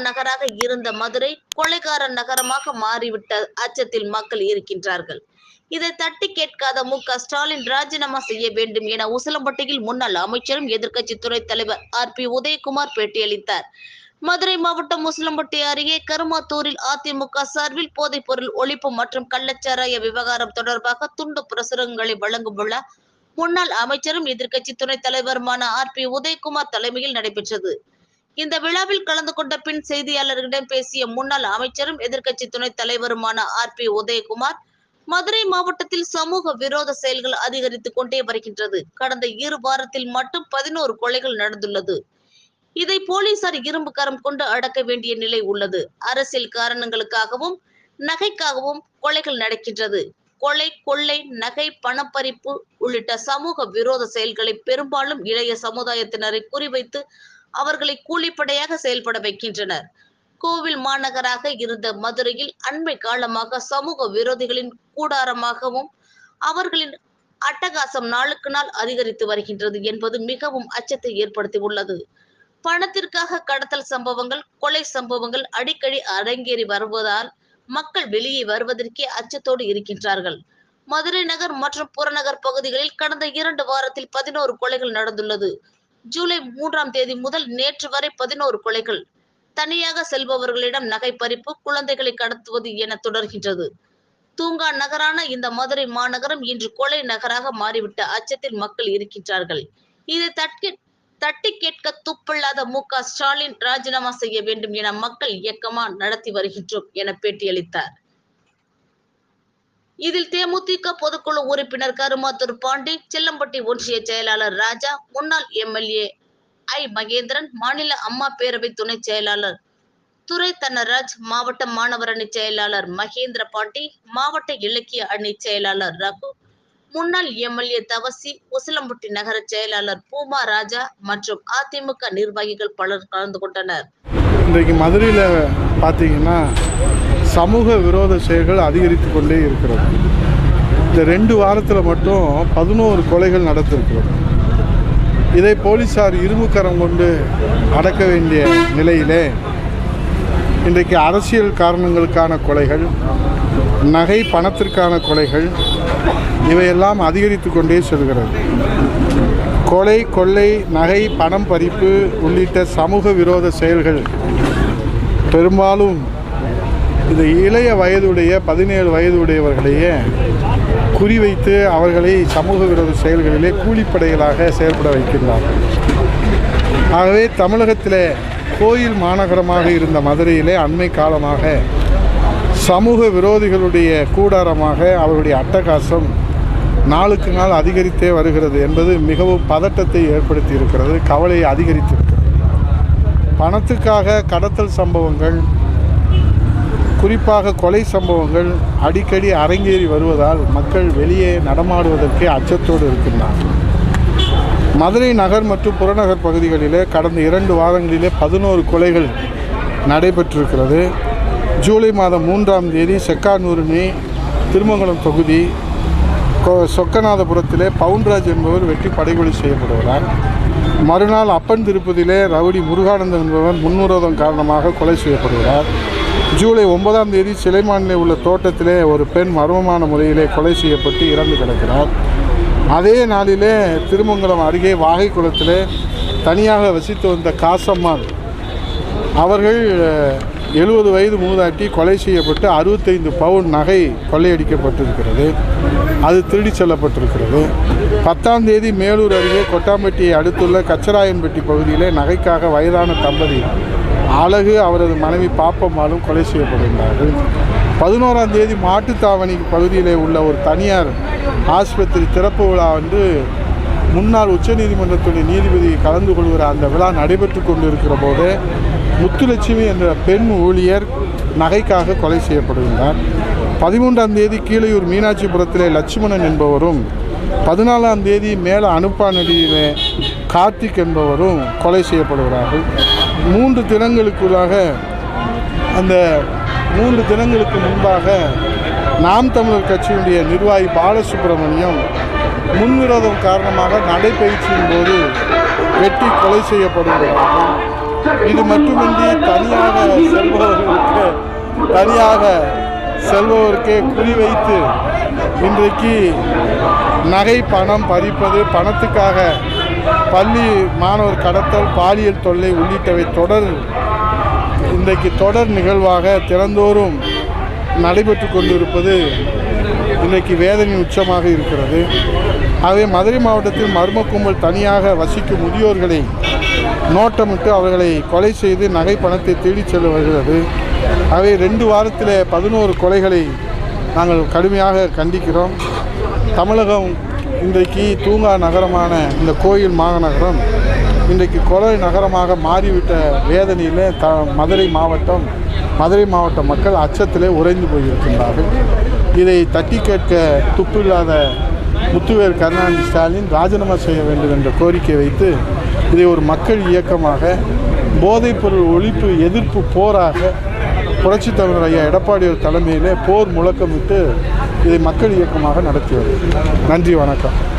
நகராக இருந்த மதுரை கொலைகார நகரமாக மாறிவிட்ட அச்சத்தில் மக்கள் இருக்கின்றார்கள். இதை தட்டி கேட்காத மு. க. ஸ்டாலின் ராஜினாமா செய்ய வேண்டும் என உசிலம்பட்டியில் முன்னாள் அமைச்சரும் எதிர்க்கட்சி துறை தலைவர் ஆர். பி. உதயகுமார் பேட்டியளித்தார். மதுரை மாவட்டம் முஸ்லம்பட்டி அருகே கருமாத்தூரில் அதிமுக சார்பில் போதைப் பொருள் ஒழிப்பு மற்றும் கள்ளச்சாராய விவகாரம் தொடர்பாக துண்டு பிரசுரங்களை வழங்கும் விழா முன்னாள் அமைச்சரும் எதிர்க்கட்சி துணைத் தலைவருமான ஆர். பி. உதயகுமார் தலைமையில் நடைபெற்றது. இந்த விழாவில் கலந்து கொண்ட பின் செய்தியாளர்களிடம் பேசிய முன்னாள் அமைச்சரும் எதிர்க்கட்சி துணைத் தலைவருமான ஆர் பி உதயகுமார் மதுரை மாவட்டத்தில் சமூக விரோத செயல்கள் அதிகரித்துக் கொண்டே வருகின்றது. கடந்த இரு வாரத்தில் மட்டும் பதினோரு கொலைகள் நடந்துள்ளது. இதை போலீசார் இரும்பு கரம் கொண்டு அடக்க வேண்டிய நிலை உள்ளது. அரசியல் காரணங்களுக்காகவும் நகைக்காகவும் கொலைகள் நடக்கின்றது. கொலை கொள்ளை நகை பணப்பறிப்பு உள்ளிட்ட சமூக விரோத செயல்களை பெரும்பாலும் இளைய சமுதாயத்தினரை குறிவைத்து அவர்களை கூலிப்படையாக செயல்பட வைக்கின்றனர். கோவில் மாநகராக இருந்த மதுரையில் அண்மை காலமாக சமூக விரோதிகளின் கூடாரமாகவும் அவர்களின் அட்டகாசம் நாளுக்கு நாள் அதிகரித்து வருகின்றது என்பது மிகவும் அச்சத்தை ஏற்படுத்தி உள்ளது பணத்திற்காக கடத்தல் சம்பவங்கள் கொலை சம்பவங்கள் அடிக்கடி அரங்கேறி வருவதால் மக்கள் வெளியே வருவதற்கே அச்சத்தோடு இருக்கின்றார்கள். மதுரை நகர் மற்றும் புறநகர் பகுதிகளில் கடந்த இரண்டு வாரத்தில் பதினோரு கொலைகள் நடந்துள்ளது. ஜூலை மூன்றாம் தேதி முதல் நேற்று வரை பதினோரு கொலைகள். தனியாக செல்பவர்களிடம் நகை பறிப்பு குழந்தைகளை கடத்துவது என தொடர்கின்றது. தூங்கா நகரான இந்த மதுரை மாநகரம் இன்று கொலை நகராக மாறிவிட்ட அச்சத்தில் மக்கள் இருக்கின்றார்கள். இதை தட்டி தட்டி கேட்க துப்பில்லாத மு. க. ஸ்டாலின் ராஜினாமா செய்ய வேண்டும் என மக்கள் இயக்கமா நடத்தி வருகின்றோம் என பேட்டியளித்தார். இதில் தேமுதிக பொதுக்குழு உறுப்பினர் கருமாத்தூர் பாண்டி செல்லம்பட்டி ஒன்றிய செயலாளர் ராஜா முன்னாள் எம்எல்ஏ ஐ மகேந்திரன் மாநில அம்மா பேரவை துணை செயலாளர் துரை தனராஜ் மாவட்ட மாணவர் அணி செயலாளர் மகேந்திர பாண்டி மாவட்ட இலக்கிய அணி செயலாளர் ரகு முன்னாள் எம்எல்ஏ தவசி உசிலம்பட்டி நகர செயலாளர் பூமா ராஜா மற்றும் அதிமுக நிர்வாகிகள் பலர் கலந்து கொண்டனர். இன்றைக்கு மதுரையில் பார்த்தீங்கன்னா சமூக விரோத செயல்கள் அதிகரித்து கொண்டே இருக்கிறது. இந்த ரெண்டு வாரத்தில் மட்டும் பதினோரு கொலைகள் நடத்திருக்கிறது இதை போலீசார் இரும்புக்கரம் கொண்டு அடக்க வேண்டிய நிலையிலே இன்றைக்கு அரசியல் காரணங்களுக்கான கொலைகள் நகை பணத்திற்கான கொலைகள் இவையெல்லாம் அதிகரித்து கொண்டே செல்கிறது. கொலை கொள்ளை நகை பணம் பறிப்பு உள்ளிட்ட சமூக விரோத செயல்கள் பெரும்பாலும் இந்த இளைய வயதுடைய பதினேழு வயதுடையவர்களையே குறிவைத்து அவர்களை சமூக விரோத செயல்களிலே கூலிப்படைகளாக செயல்பட வைக்கின்றார்கள். ஆகவே தமிழகத்திலே கோயில் மாநகரமாக இருந்த மதுரையிலே அண்மை காலமாக சமூக விரோதிகளுடைய கூடாரமாக அவருடைய அட்டகாசம் நாளுக்கு நாள் அதிகரித்தே வருகிறது என்பது மிகவும் பதட்டத்தை ஏற்படுத்தி இருக்கிறது கவலையை அதிகரித்திருக்கிறது. பணத்துக்காக கடத்தல் சம்பவங்கள் குறிப்பாக கொலை சம்பவங்கள் அடிக்கடி அரங்கேறி வருவதால் மக்கள் வெளியே நடமாடுவதற்கே அச்சத்தோடு இருக்கின்றார்கள். மதுரை நகர் மற்றும் புறநகர் பகுதிகளிலே கடந்த இரண்டு வாரங்களிலே பதினோரு கொலைகள் நடைபெற்றிருக்கிறது. ஜூலை மாதம் மூன்றாம் தேதி செக்கானூர்மி திருமங்கலம் தொகுதி கொ- சொக்கநாதபுரத்திலே பவுன்ராஜ் என்பவர் வெட்டி படுகொலை செய்யப்படுகிறார். மறுநாள் அப்பன் திருப்பதியிலே ரவுடி முருகானந்தம் என்பவர் முன்னுரோதம் காரணமாக கொலை செய்யப்படுகிறார். ஜூலை ஒன்பதாம் தேதி சிலைமானிலே உள்ள தோட்டத்திலே ஒரு பெண் மர்மமான முறையிலே கொலை செய்யப்பட்டு இறந்து கிடக்கிறார். அதே நாளிலே திருமங்கலம் அருகே வாகை குளத்திலே தனியாக வசித்து வந்த காசம்மாள் அவர்கள் எழுபது வயது மூதாட்டி கொலை செய்யப்பட்டு அறுபத்தைந்து பவுன் நகை கொள்ளையடிக்கப்பட்டிருக்கிறது. அது திருடி செல்லப்பட்டிருக்கிறது. பத்தாம் தேதி மேலூர் அருகே கொட்டாம்பட்டியை அடுத்துள்ள கச்சராயன்பட்டி பகுதியிலே நகைக்காக வயதான தம்பதி அழகு அவரது மனைவி பாப்பம்மாளும் கொலை செய்யப்படுகிறார்கள் பதினோராம் தேதி மாட்டுத்தாவணி பகுதியிலே உள்ள ஒரு தனியார் ஆஸ்பத்திரி திறப்பு விழா வந்து முன்னாள் உச்சநீதிமன்றத்துடைய நீதிபதி கலந்து கொள்கிற அந்த விழா நடைபெற்று கொண்டிருக்கிற போது முத்துலட்சுமி என்ற பெண் ஊழியர் நகைக்காக கொலை செய்யப்படுகின்றார். பதிமூன்றாம் தேதி கீழையூர் மீனாட்சிபுரத்திலே லட்சுமணன் என்பவரும் பதினாலாம் தேதி மேல அனுப்பானடியிலே கார்த்திக் என்பவரும் கொலை செய்யப்படுகிறார்கள். மூன்று தினங்களுக்குள்ளாக அந்த மூன்று தினங்களுக்கு முன்பாக நாம் தமிழர் கட்சியினுடைய நிர்வாகி பாலசுப்ரமணியம் முன்விரோதம் காரணமாக நடைபயிற்சியின் போது வெட்டி கொலை செய்யப்படுகிறார்கள் இது மட்டுமின்றி தனியாக செல்பவர்களுக்கு தனியாக செல்பவருக்கே குறிவைத்து இன்றைக்கு நகை பணம் பறிப்பது பணத்துக்காக பள்ளி மாணவர் கடத்தல் பாலியல் தொல்லை உள்ளிட்டவை தொடர் இன்றைக்கு தொடர் நிகழ்வாக திறந்தோறும் நடைபெற்று கொண்டிருப்பது இன்னைக்கு வேதனை உச்சமாக இருக்கிறது. ஆகவே மதுரை மாவட்டத்தில் மர்ம கும்பல் தனியாக வசிக்கும் முதியோர்களை நோட்டமிட்டு அவர்களை கொலை செய்து நகை பணத்தை தேடிச் செல்ல வருகிறது ஆகவே ரெண்டு வாரத்தில் பதினோரு கொலைகளை நாங்கள் கடுமையாக கண்டிக்கிறோம். தமிழகம் இன்றைக்கு தூங்கா நகரமான இந்த கோயில் மாநகரம் இன்றைக்கு கொலை நகரமாக மாறிவிட்ட வேதனையில் த மதுரை மாவட்டம் மதுரை மாவட்ட மக்கள் அச்சத்திலே உறைந்து போயிருக்கின்றார்கள். இதை தட்டி கேட்க துப்பில்லாத முத்துவேல் கருணாநிதி ஸ்டாலின் ராஜினாமா செய்ய வேண்டும் என்ற கோரிக்கை வைத்து இதை ஒரு மக்கள் இயக்கமாக போதைப்பொருள் ஒழிப்பு எதிர்ப்பு போராக புரட்சித் தலைவர் ஐயா எடப்பாடியார் தலைமையிலே போர் முழக்கமிட்டு இதை மக்கள் இயக்கமாக நடத்தி வருகிறது நன்றி வணக்கம்.